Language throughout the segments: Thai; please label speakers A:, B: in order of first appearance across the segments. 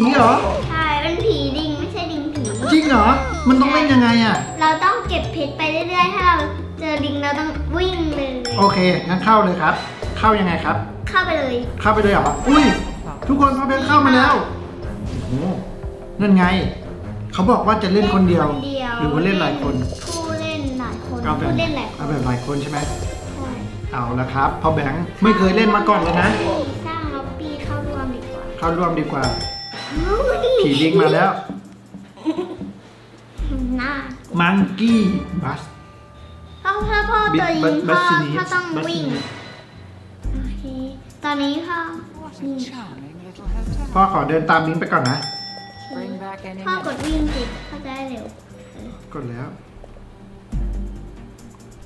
A: ผีเหรอ
B: ใช่เป็นผีดิงไม่ใช่ดิงผี
A: จริงเหรอ มันต้องเล่นยังไงอะ
B: เราต้องเก็บเพชรไปเรื่อยๆ ถ้าเราเจอดิงเราต้องวิ่งเลย
A: โอเค งั้นเข้าเลยครับ เข้ายังไงครับ
B: เข้าไปเลย
A: เข้าไปเลยเหรอ อุ้ย ทุกคนพ่อแบงค์เข้ามาแล้ว โอ้โหนั่นไง เขาบอกว่าจะเล่นคนเดียว
B: คนเดียว
A: หรือว่าเล่นหลายคน
B: ผู้เล่นหลายคน
A: เอาแบบ
B: ผู้เล่นหลายค
A: เอา
B: น
A: แบบหลายคนใช่ไหม
B: ใช่
A: เอาละครับพ่อแบงค์ไม่เคยเล่นมาก่อนเลยนะ
B: สร้างล็อบบี้เข้าร่วมดีกว่า
A: เข้าร่วมดีกว่า
B: อุ๊ย
A: ผีลิงมาแล้ว
B: หน้า
A: มังกี้บัส
B: พ่อถ้าพ่อตัวยิง
A: บั
B: พ่อ
A: สซินี
B: พ่อต้อง
A: บัสซิ
B: วิ่ง
A: นี
B: โอเคตอนนี้พ่อ
C: What
B: นี่
C: a charming little hotel.
A: พ่อขอเดินตามลิงไปก่อนนะ
C: Bring back any
B: พ่อกดวิ่งสิพ่อจะได้เร็ว
A: กดแล้ว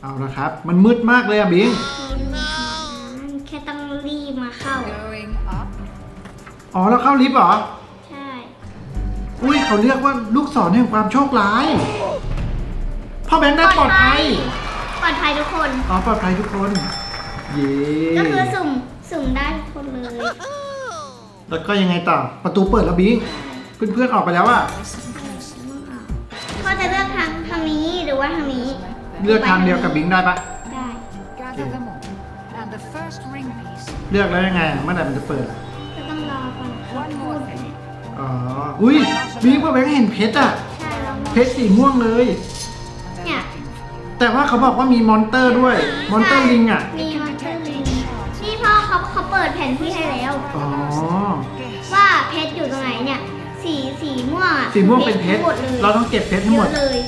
A: เอาละครับ มันมืดมากเลยอะบิง
B: แค่ต้องรีบมาเข้า
C: going up?
A: อ๋อแล้วเข้าลิฟต์เหรอ
B: ใช่
A: อุ้ยเขาเรียกว่าลูกศรแห่งความโชคร้าย พ่อแบงค์ได้ปลอดภัย
B: ปลอดภัยทุกคน
A: อ๋อปลอดภัยทุกคน เย้
B: ก็คือสุ่มสุ่มได้ทุกคนเลย
A: แล้วก็ยังไงต่อ ประตูเปิดแล้วบิงเพื่อนๆออกไปแล้วอะ
B: พ่อจะเลือกทางทางนี้หรือว่าทางนี้
A: เลือกทางเดียวกับบิงได้ปะ
B: ได้
C: Gather them all. And the first ring piece.
A: เลือกแล้วยังไงอะเมื่อไหร่มันจะเปิดอะ
B: ก็ต้องรอก่อน
C: One more thing.
A: อ๋อ อุ้ยบิงพ่อแบงค์เห็นเพชรอะ
B: ใช่เรา
A: เพชรสีม่วงเลย
C: And they're
B: Yeah.
C: looking for you.
A: แต่ว่าเขาบอกว่ามีมอนเตอร์ด้วย มอนเตอร์ลิงอะ
B: มีมอนเตอร์ลิงนี่พ่อเขาเขาเปิดแผนที่ให้แล้ว
A: อ๋อ
B: ว่าเพชรอยู่ตรงไหนเนี่ย สีสีม่วงอะ
A: สีม่วงเป็นเพชร
B: หมดเลย
A: เราต้องเก็บเพชรทั้งหมด
B: เยอะเลย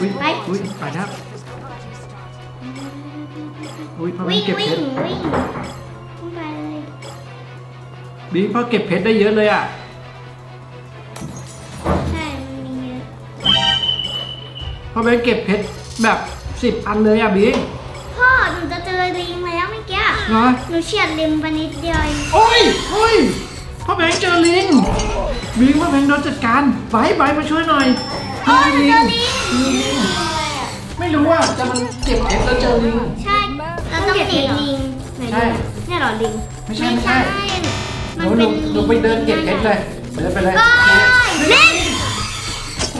A: อุ้ย
B: ไป
A: อุ้ยไปแล้วอุ้ยพ่อแบ
B: วิ่
A: ง
B: ง
A: ค์เก็บเพ
B: วิ่ง
A: ชร
B: วิ่งวิ่งไปเลย
A: บิงพ่อเก็บเพชรได้เยอะเลยอะ พ่อแบงค์เก็บเพชรแบบสิบอันเลยอะบิง
B: พ่อหนูจะเจอลิงแล้วเมื่อกี้
A: เหรอ
B: หนูเฉียดลิงไปนิดเดียวเอง
A: โอ้ยโอ้ยพ่อแบงค์เจอลิงบิงพ่อแบงค์โดนจัดการไบร์ทไบร์ทมาช่วยหน่อย
B: โอ้ยหนูเจอลิง
A: ไม่รู้ว่าจะมันเก็บเพชรแล้วเจอลิง
B: ใช่เราต้องเก็บลิงไหน
A: ใช่
B: ลิงเนี่ยเหรอลิง
A: ไม่ใช่ไม่ใช่
B: มั
A: ห
B: น
A: นูห
B: เป็
A: นู
B: น
A: หนูไปเดินเก็บเพชรเลยเดินไปเลย
B: โอ้ยลิง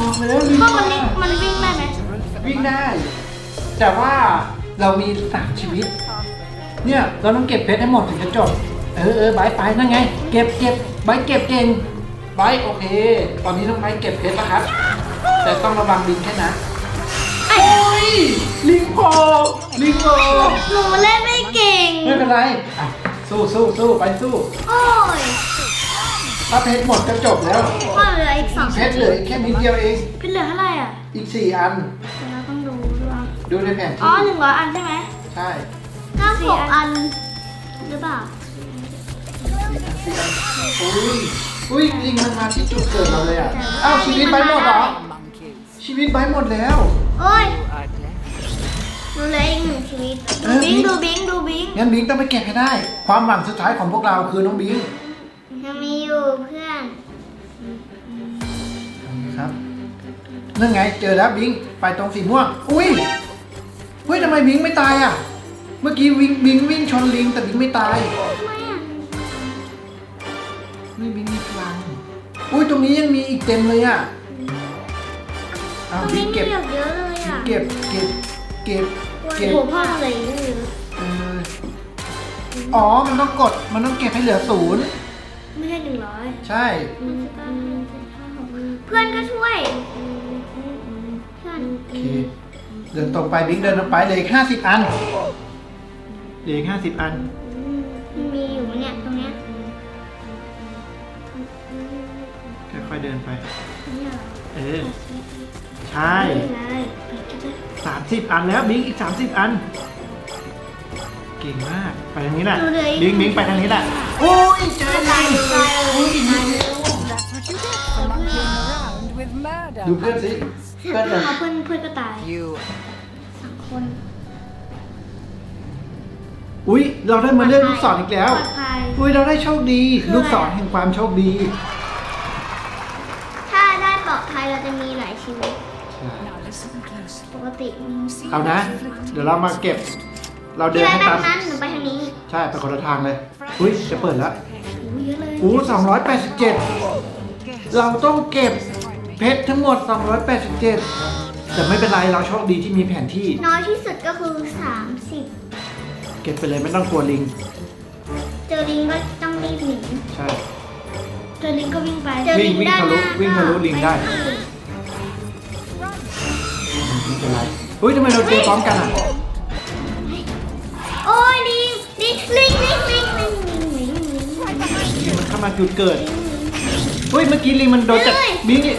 A: ออกไปแล้วลิง
B: พ่อมันลิงมันวิ่งได้ไหม
A: วิ่งได้ แต่ว่าเรามีสามชีวิต เนี่ย เราต้องเก็บเพชรให้หมดถึงจะจบ เออเออไบร์ทไปนั่นไง เก็บเก็บไบร์ทเก็บเก่งไบร์ทโอเค ตอนนี้ต้องไบร์ทเก็บเพชรแล้วครับ แต่ต้องระวังลิงแค่นะโอ้ยลิงโผล่ลิงโผล่
B: หนูเล่นไม่เก่ง
A: ไม่เป็นไรอะสู้สู้สู้ไปสู้
B: โอ้ย
A: ถ้าเพชรหมดก็จบแล้ว
B: พ่อเหลืออีกสอง
A: เพชรเหลือแค่นิดเดียวเอง
B: เป็นเหลือเท่าไหร่อะ
A: อีกสี่อัน
B: เดี๋ยวเราต้องดูด้วย
A: ดูในแผน
B: อ๋อ
A: ที่
B: หนึ่งร้อยอันใช่ไหม
A: ใช่
B: ก็หกอันหรือเปล่า
A: อุ้ยอุ้ยลิงมันมาที่จุดเกิดเราเลยอะอ้าวชีวิตไปหมดเหรอ
C: Monkeys.
A: ชีวิตไปหมดแล้ว
B: โอ้ย
C: I'd left.
B: ดูเหลยอีกหนึ่งชีวิต
A: เอ
B: ดู
A: อ
B: บิง
A: บิง
B: ดูบิงดูบิง
A: งั้นบิงต้องไปเก็บให้ได้ ความหวังสุดท้ายของพวกเราคือน้องบิง
B: ยังมีอยู่เพื่อน
A: ครับนั่นไงเจอแล้วบิงไปตรงสีม่วงอุ้ยเฮ้ยทำไมบิงไม่ตายอะ เมื่อกี้วิงบิงวิ่งชนลิงแต่บิงไม่ตาย
B: ทำไมอะ
A: นี่บิงมีพลังอุ้ยตรงนี้ยังมีอีกเต็มเลยอะ
B: ต
A: เอา
B: รง
A: บิ
B: นี้
A: ง
B: มี
A: เก็บ
B: เหลือเยอะเลยอะ
A: เก็บเก็บเก็บเก็บ
B: โอ้โหพ่ออะไรเยอะ
A: เอออ๋อ มันต้องกด มันต้องเก็บให้เหลือศูนย์
B: ไม่ใช่ห นึ่งร้อย
A: ใช่
B: เพื่อนก็ช่วย เพื่อน
A: โอเค เดินตรงไปบิงเดินตรงไปเหลืออีกห้าสิบอันเหลืออีกห้าสิบอัน
B: มีอยู่เนี่ยตรงเนี้ย
A: ค่อยๆเดินไป
B: เนี่ยเหรอ
A: เออ ใช่
B: นี่เลยไปกันเลย
A: สามสิบอันแล้วบิงอีกสามสิบอัน เก่งมาก ไปทางนี้แหละ
B: ดูเลย
A: บิงบิงไปทางนี้แหละโอ้ยเจอ
B: ตาย
A: ลิง
B: ตายเลย
C: That's what you get for monkeying around with murder.
A: ดูเพื่อนสิเพื่อนเลย
B: เอาเพื่อนเพื่อนก็ตาย
C: You
B: สองคน
A: อุ้ยเราได้มาเลือกลูกศรอีกแล้ว
B: ปลอดภัย
A: อุ้ยเราได้โชคดี
B: คืออะไร
A: ลูกศรแห่งความโชคดี
B: ถ้าได้ปลอดภัยเราจะมีหลายชีวิต
C: now listen closely.
B: ปกติมี
C: See
A: เอานะ เดี๋ยวเรามาเก็บ เราเดิ
B: ที่
A: น
B: ไร
A: ให้
B: แบ
A: ตา
B: บ
A: ม
B: นั้นหนูไปทางนี้
A: ใช่ไปคนละทางเลยอุ้ยจะเปิดแล้ว
B: โอ้เยอะเลย
A: อู้สองร้อยแปดสิบเจ็ด
C: Guess
A: เราต้องเก็บเพชรทั้งหมด 287 แต่ไม่เป็นไรเราโชคดีที่มีแผนที่
B: น้อยที่สุดก็คือ 30
A: เก็บไปเลยไม่ต้องกลัวลิง
B: เจอลิงก็ต้องรีบหนี
A: ใช่
B: เจอลิงก็วิ่งไปเจอ
A: วิ่
B: ลิ
A: ง
B: ง
A: วิ่ง
B: ด้าน
A: ทะ
B: ห
A: ลุ
B: น้า
A: วิ่งทะลุลิงได้
B: ปที่
A: ไม่เป็นไรเฮ้ยทำไมเราเจอพร้อมกันอะ
B: ลิงลิงลิงลิงลิงลิงลิง
A: มันเข้ามาจุดเกิดเฮ้ยเมื่อกี้ลิงมันโดนจากบิงนี่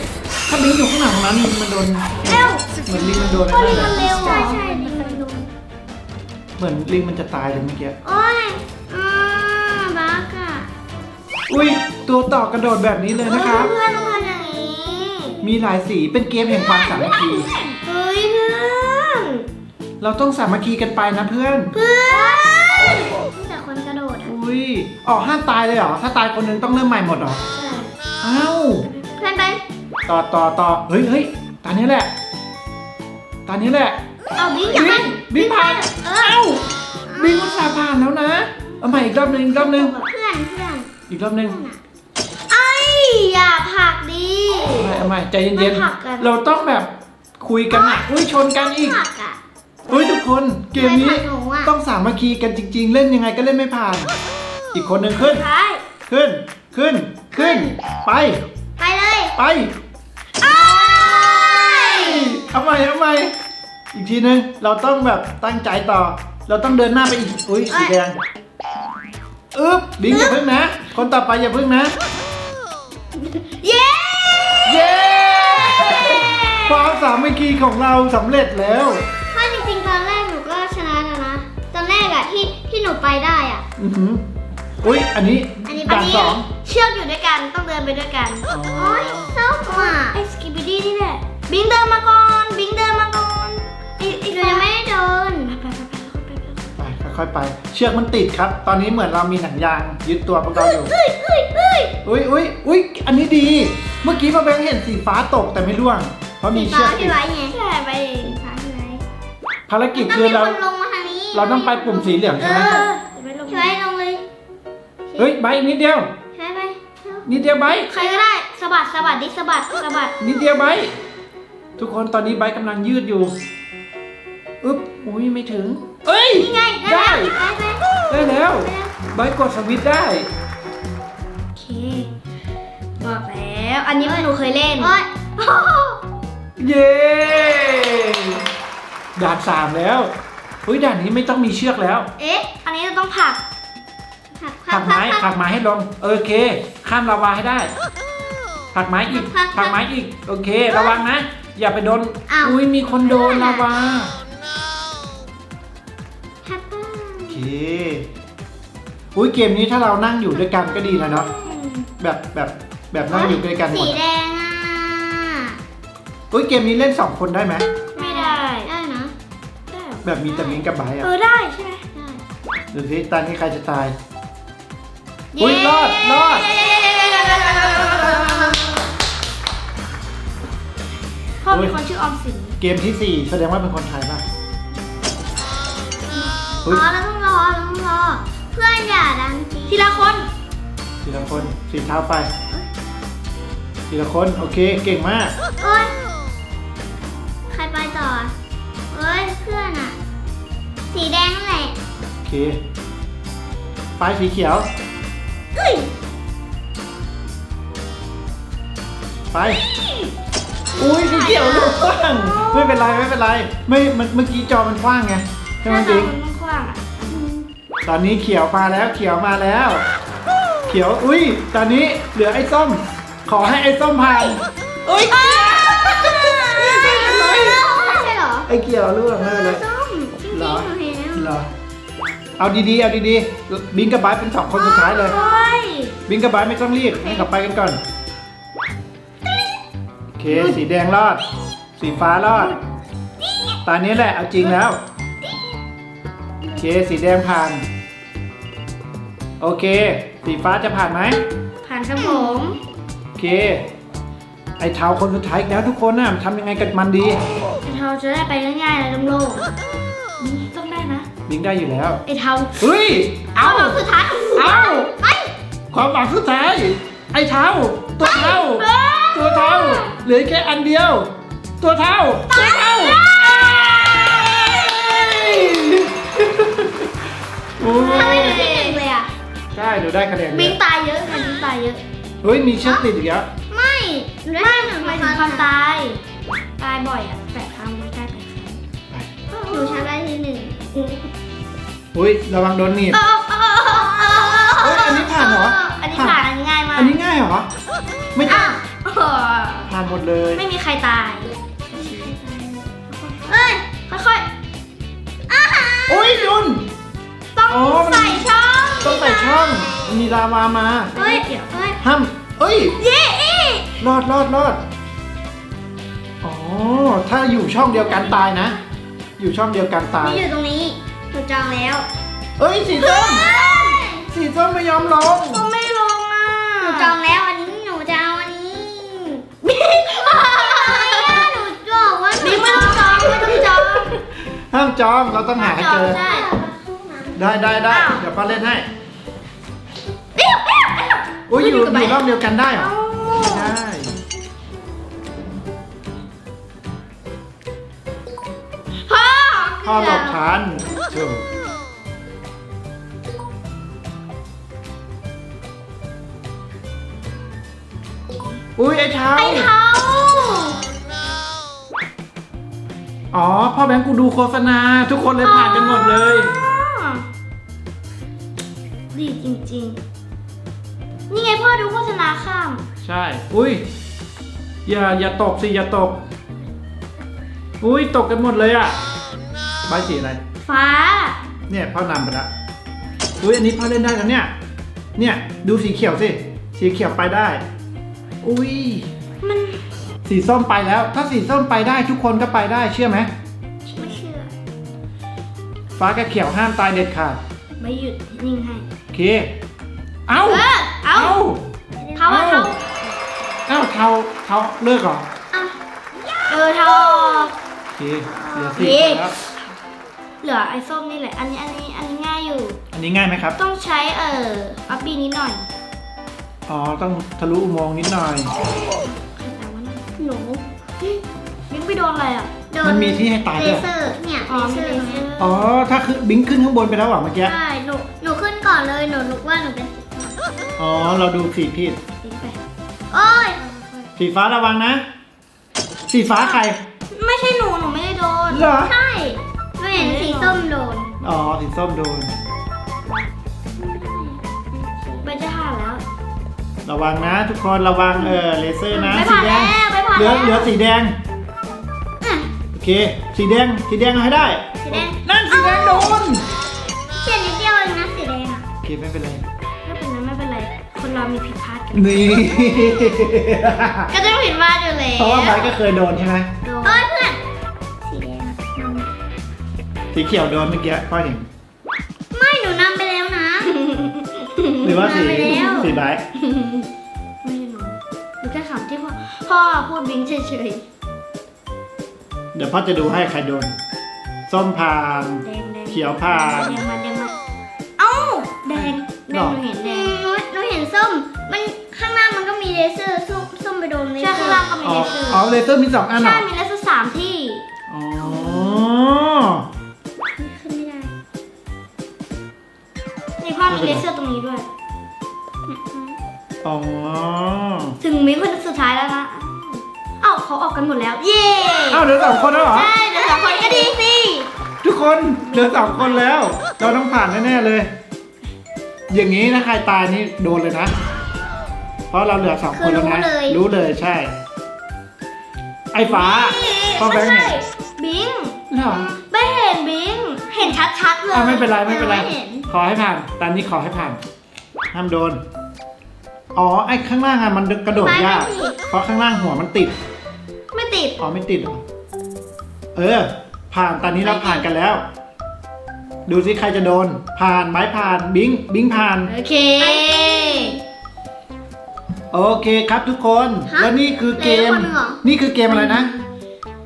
A: ถ้าบิงอยู่ข้างหลังของนั้นลิงมันโดน
B: เร็ว
A: เหมือนลิงมันโดนอะไร
B: ลิงมันเร็ใช่ใช่ลิงมันโดน
A: เหมือนลิงมันจะตายเลยเมื่อกี้
B: โอ้ยอ่าบ้าค่ะ
A: อุ้ยตัวต่อกระโดดแบบนี้เลยนะครับ
B: เพื่อนเพื่อนอย่าน
A: มีหลายสีเป็นเกมแห่งความสามัคคี
B: เฮ้ยเพื่อน
A: เราต้องสามัคคีกันไปนะเพื่อน
B: เพื่อน อะ
A: อุ้ยออกห้ามตายเลยเหรอ ถ้าตายคนหนึงต้องเริ่มใหม่หมดเหรอ
B: ใช่
A: อ้าว
B: เพื่อนไป
A: ต่อต่อต่อเฮ้ยเฮ้ยตอนนี้แหละ ตอนนี้แหละ
B: เอาบิ๊กอย่าให้
A: บิ๊กผ่าน
B: เอ
A: เอ้า
B: อ
A: บิงอุตส่าห์ผ่านแล้วนะ เอาใหม่อีกรอบหนึงอีกรอบหนึง
B: เพื่อนเพื่อน
A: อีกรอบหนึง
B: ไอ้อย่าผลักดี
A: เอาใหม่เอาใหม่ใจเย็น
B: ไม่ผลักกัน
A: ๆ เราต้องแบบคุยกันอะอุ้ยชนกันอีก
B: ผลักอะ
A: เฮ้ยทุกคนเกมนี้
B: ไม่ผลักหนูอะ
A: ต้องสามัคคีกันจริง ๆ เล่นยังไงก็เล่นไม่ผ่าน อีกคนหนึ่งขึ้น
B: ใช่
A: ขึ้นขึ้นขึ้น ไป
B: ไปเลย
A: ไป
B: ไอ้
A: เอาใหม่เอาใหม่อีกทีนึงเราต้องแบบตั้งใจต่อ เราต้องเดินหน้าไปอีกอุ้ยสีแดงอึ๊บบิงอย่าพึ่งนะ คนต่อไปอย่าพึ่งนะ
B: เย้
A: เย้ความสามัคคีของเราสำเร็จแล้ว
B: ที่ที่หนูไปได้อะ
A: อือหืออุ้ยอันนี้
B: อันนี้
A: ด่านสอง
B: เชือกอยู่ด้วยกันต้องเดินไปด้วยกัน
A: อ๋อ
B: โอ้ยเศร้าอะไอ้สกิบิดี้นี่แหละ บิงเดินมาก่อน บิงเดินมาก่อนอีอีกยังไม่ได้เดินไปไปไปไปไป
A: ไปค่อยๆไป เชือกมันติดครับ ตอนนี้เหมือนเรามีหนังยางยึดตัวพวกเราอยู่
B: เฮ้ยเฮ้ยเฮ้ย
A: อุ้ยอุ้ยอุ้ยอันนี้ดี เมื่อกี้พ่อแบงค์เห็นสีฟ้าตกแต่ไม่ร่วง เพราะมี
B: สี
A: เชื
B: ฟ้า
A: อกติ
B: ที่
A: ด
B: ไว้ไงใช่ไปสีฟ้าที่ไว้
A: ภารกิจ
B: ต้อง
A: คือ
B: มี
A: เรา
B: คนลงมาทางนี้
A: เราต้องไปปุ่มสีเหลือง
B: เอ
A: ใช่ไหม
B: อพี่ไว้ลงเลย
A: เฮ้ยใบนิดเดียว
B: ใช่ไหม
A: นิดเดียวใบ
B: ใครก็ได้สะบัดสะบัดดิสะบัดสะบัด
A: นิดเดียวใบทุกคนตอนนี้ใบกำลังยืดอยู่อึ๊บอุ้ยไม่ถึง เอ้ย
B: นี่ไงได้
A: ได้
B: แล้วได้ไหม
A: ได้แล้ว
B: ได้แล้ว
A: ใบกดสวิตช์ได้
B: โอเค บอกแล้ว อันนี้หนูเคยเล่น
A: เย้ด่านสามแล้ว เฮ้ยด่านนี้ไม่ต้องมีเชือกแล้ว
B: เอ๊ะ อันนี้เราต้องผลักผลัก
A: ผลักไม้ผลักไม้ให้ลงโอเค ข้ามลาวาให้ได้ผลักไม้อีกผลักไม้อีก โอเค ระวังนะ อย่าไปโดน
B: อ้าว
A: อุ้ยมีคนโดนลาวา
B: แฮปปี้
A: โอเค อุ้ยเกมนี้ถ้าเรานั่งอยู่ด้วยกันก็ดีนะเนาะ แบบแบบแบบนั่งอยู่ด้วยกันหม
B: สี
A: ด
B: แดงอะ
A: อุ้ยเกมนี้เล่นสองคนได้ไหม แบบมีแต่มิงกับไบร์ท
B: เอ
A: อะ
B: อได้ใช่ไหมได้
A: ดูสิตอนนี้ใครจะตาย อุ๊ยรอดรอด
B: พ่อเป็นคนชื่อออมสิน
A: เกมที่สี่แสดงว่าเป็นคนไทยป่ะ
B: อ๋
A: อุ๊ย
B: อแล้วต้องรอแล้วต้องรอ เพื่อนอย่าดังจริงทีละคน
A: ทีละคนสีเท้าไป ทีละคน โอเค เก่งมาก
B: โอ้ย สีแดงนั่นแหละ
A: โอเคปลายสีเขียว
B: เอ้ย
A: ไป อุ้ยสีเขียวลูกกว้างไม่เป็นไรไม่เป็นไร ไม่มันเมื่อกี้จอมันกว้างไงใช่ไหม
B: ถ้า
A: จริง
B: มันกว้างอะ
A: ตอนนี้เขียวมาแล้วเขียวมาแล้ว เขียวอุ้ยตอนนี้เหลือไอ้ส้ม ขอให้ไอ้ส้มผ่านอุ้ย
B: ไม่ใช่เหรอ
A: ไอ้เขียวลูกไม่เป็นไร
B: ส้มจริงๆห
A: เหร
B: นู
A: อ
B: เห็นแล้ว
A: เหรอ เอาดีๆ เอาดีๆ บิงกับไบร์ทเป็นสองคนสุดท้ายเลย
B: โอ้ย
A: บิงกับไบร์ทไม่ต้องรีบให้กลับไปกันก่อน โอเค สีแดงรอด สีฟ้ารอด ตอนนี้แหละ เอาจริงแล้ว โอเค สีแดงผ่าน โอเค สีฟ้าจะผ่านไหม
B: ผ่านครับผม
A: โอเค ไอ้เท้าคนสุดท้ายอีกแล้วทุกคนน่ะทำยังไงกับมันดี
B: ไอเทาจะได้ไปง่ายๆเลยโล่งๆนี่ต้อง ได้นะ
A: บิงได้อยู่แล้ว
B: ไอเทา
A: เฮ้ย
B: เอา
A: เอา
B: แบบสุดท้าย
A: เอา
B: ไป
A: ความหวังสุดท้าย ไอ้เท้า ตัวเท้า ตัวเท้า เหลือแค่อันเดียว ตัวเท้าตัวเท้าโอ้
D: ทำไม
A: ย
D: หนูที่หนึ่งเลยอะ
A: ใช่หนูได้คะแนนเย
D: บิง
A: อะ
D: ตายเยอะค่ะบิงตายเยอะ
A: เฮ้ย มีเชือกติดอีกแล้ว
D: ไม่ไม่หนูหมายถึงความตาย ตายบ่อยอะแปดครั้งไม่ได้แปดครั้ง
A: ไป
D: หนูชนะได้ที่หนึ่ง
A: อุ้ยระวังโดนหนีบเฮ้ยอันนี้ผ่านเหรอ
D: อันนี้ผ่านอันนี้ง่ายมาก
A: อันนี้ง่ายเหรอ ไม่
D: อะ
A: ต้องผ่านหมดเลย
D: ไม่มีใครตายเอ้ยค่อยๆอาหาร
A: โอ้ยยุน
D: ต้อง
A: อ๋อมัน
D: ใส่ช่อง
A: ต้องใส่ช่องมีลาวามา
D: เฮ้ยเดี๋ยวเฮ้ย
A: ห้ามเอ้ย
D: เย้อี
A: รอดรอดรอดอ๋อถ้าอยู่ช่องเดียวกันตายนะ อยู่ช่องเดียวกันตาย
D: นี่อยู่ตรงนี้หนู จองแล้ว
A: เอ้ยสีส้มสีส้มไม่ยอมลง
D: ก็ไม่ลงอะหนูจองแล้วอันนี้หนูจะเอาอันนี้บิ๊กหนูบอกว่าบิ๊กไม่ต้องจองไม่ต้องจอง
A: ห้ามจองเราต้องหาให้เจอ
D: ใช่
A: ได้ได้ได้
D: อ้าว
A: เดี๋ยวป้าเล่นให้
D: เปี้ยวเปี้ยวเปี้ยว
A: อุ้ยอยู่
D: กับ
A: อ
D: ใบ
A: ยู่รอบเดียวกันได้เหรอ
D: พ่อ
A: หลบทันถูกอุ้ยไอ้เท้า
D: ไอ้เท้า
A: อ๋อ พ่อแบงค์กูดูโฆษณา ทุกคนเลยผ่านกันหมดเลย
D: อ๋อดีจริงๆ นี่ไงพ่อดูโฆษณาข้าม
A: ใช่ อุ้ย อย่า อย่าตกสิ อย่าตก อุ้ย ตกกันหมดเลยอะ ใบสีอะไร
D: ฟ้า
A: เนี่ยพ่อนำไปละอุ้ยอันนี้พ่อเล่นได้แล้วเนี่ย เนี่ยดูสีเขียวสิ สีเขียวไปได้ อุ้ย
D: มัน
A: สีส้มไปแล้ว ถ้าสีส้มไปได้ทุกคนก็ไปได้เชื่อไหม
D: ไม่เชื่อ
A: ฟ้ากับเขียวห้ามตายเด็ดขาด
D: ไม่หยุดนิ่งให้
A: โอเค เอ้า
D: เออ เอา
A: เอ้า
D: เท้าอะเท้า
A: เอ้าเทาเทาเลิกเหรอ
D: อะเออเท้าออก
A: โอเคเหลือสี่
D: เย้
A: คนแล้ว
D: เหลือไอ้ส้มนี่แหละ อันนี้อันนี้อันนี้ง่ายอยู่
A: อันนี้ง่ายไหมครับ
D: ต้องใช้เอ่ออัปปีนิดหน่อย
A: อ๋อ ต้องทะลุอุโมงค์นิดหน่อย
D: แต่ว่าหนูยิงไปโดนอะไรอะ
A: มันมีที่ให้ตายด้วย
D: เลเซอร์เนี่ย
B: อ๋อ
D: เลเซอร์
B: มีเลเซอร์
A: อ๋อ ถ้าคือบิงขึ้นข้างบนไปแล้วเหรอเมื่อกี้
B: ใช่หนูหนูขึ้นก่อนเลยหนูนึกว่าหนูเป็นสีฟ้า
A: อ๋อ เราดูสีผิด
D: ยิงไป
B: โอ้ย
A: สีฟ้าระวังนะ สีฟ้าใคร
D: ไม่ใช่หนูหนูไม่ได้โดน
A: เหรอ
B: ใช่
A: อ๋อสีส้มโดน
D: ไปจะผ่านแล้ว
A: ระวังนะ ทุกคนระวังเออเลเซอร์นะ
D: ไม่
A: สี
D: ผ่าน
A: แด
D: แล้
A: ง
D: วไม่ผ่าน
A: เหลือ
D: แล้ว
A: เหลือสีแดง
B: อะ
A: โอเค สีแดง สีแดงเอาให้ได้
B: สีแดง
A: นั่นสีแดงโดน
B: เขียนนิดเดียวเองนะสีแดงอะ
A: โอเคไม่เป็นไร
D: ไม่เป็นไรไม่เป็นไร คนเรามีผิดพลาดกัน
A: นี่
D: ก็จะผิดพลาดอยู่แล้ว
A: เพราะว่าไบร์ทก็เคยโดนใช่ไหม
D: โดน
B: เอ้ย สี
A: เขียวโดนเมื่อกี้พ่อเห็นำ
B: ไม่หนูนำไปแล้วนะ
A: หรือว่าสี
B: มาไปแล้ว
A: สีไบร์ท
D: ไม่ใช่หนูหนูแค่ขำที่พ่อพ่อพูดบิงเฉย
A: เดี๋ยวพ่อจะดูให้ใครโดน ส้มผ่าน
D: ๆแดงแดง
A: เขียวผ่าน
D: แดงมาแดงมาเอ้าแดงแด
A: หรงอ
D: หนูเห็นแด
B: อื
D: ง
B: มหนูหนูเห็นส้ม มันข้างหน้ามันก็มีเลเซอร์ส้มส้มไปโดนเลเซอ
D: ใช่
B: ร์
D: ข้างล่างก็มี
A: อ๋อ
D: เลเซอร์
A: อ๋อเลเซอร์มีสองอันเหร
D: ใช่
A: อ
D: มีเลเซอร์สามที่ เลเซอร์ตรงนี้ด้วย
A: อ๋อ
D: ถึงมีคนสุดท้ายแล้วนะ เอ้าเขาออกกันหมดแล้ว เย้
A: อ้าวเหลือสองคนแล้วเหรอ
D: ใช่เดี๋ยวสองคนก็ดีสิ
A: ทุกคนเหลือสองคนแล้ว เราต้องผ่านแน่ๆเลย อย่างนี้นะใครตายนี่โดนเลยนะ เพราะเราเหลือสองคนแล้วนะรู้เลยใช่ ไอ้ฟ้าพ่อแบงค์
D: ไม่
A: เนี่ย
D: ใช่บิง
A: เหรอ
D: ไม่เห็นบิง เห็นชัดๆเลย
A: อะไม่เป็นไรไม่เป็นไร
D: ไม่เห็น
A: ขอให้ผ่านตอนนี้ขอให้ผ่าน ห้ามโดน อ๋อไอ้ข้างล่างอะมันกระโดดยากเพราะข้างล่างหัวมันติด
D: ไม่ติด
A: อ๋อไม่ติดเหรอเออ ผ่านตอนนี้เราผ่านกันแล้ว ดูสิใครจะโดน ผ่านไม้ผ่านบิงบิงผ่าน
D: โอเค
A: โอเคครับทุกคน
B: ฮะ
A: แล้วนี่คือเกม
B: เหลือคนหนึ่งเหรอ
A: นี่คือเกมอะไรนะ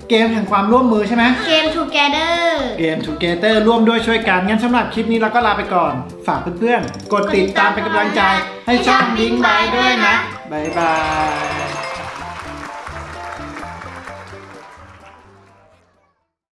A: เกมแห่งความร่วมมือใช่ไหม
B: เกม together
A: เกม Together ร่วมด้วยช่วยกัน งั้นสำหรับคลิปนี้เราก็ลาไปก่อน ฝากเพื่อนๆ กดติดตามเป็นกำลังใจ ให้ช่องบิงบายด้วยนะ บ๊ายบาย